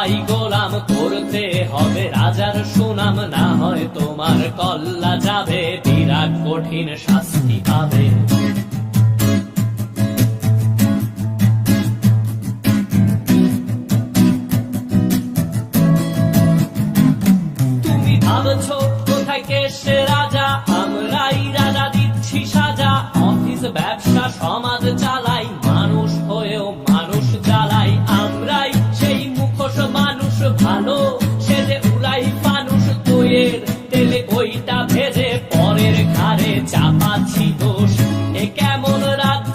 সবাই গোলাম করতে হবে, রাজার সুনাম না হয় তোমার, কল্লা যাবে, বিরাট কঠিন শাস্তি পাবে। তুমি ভাবছ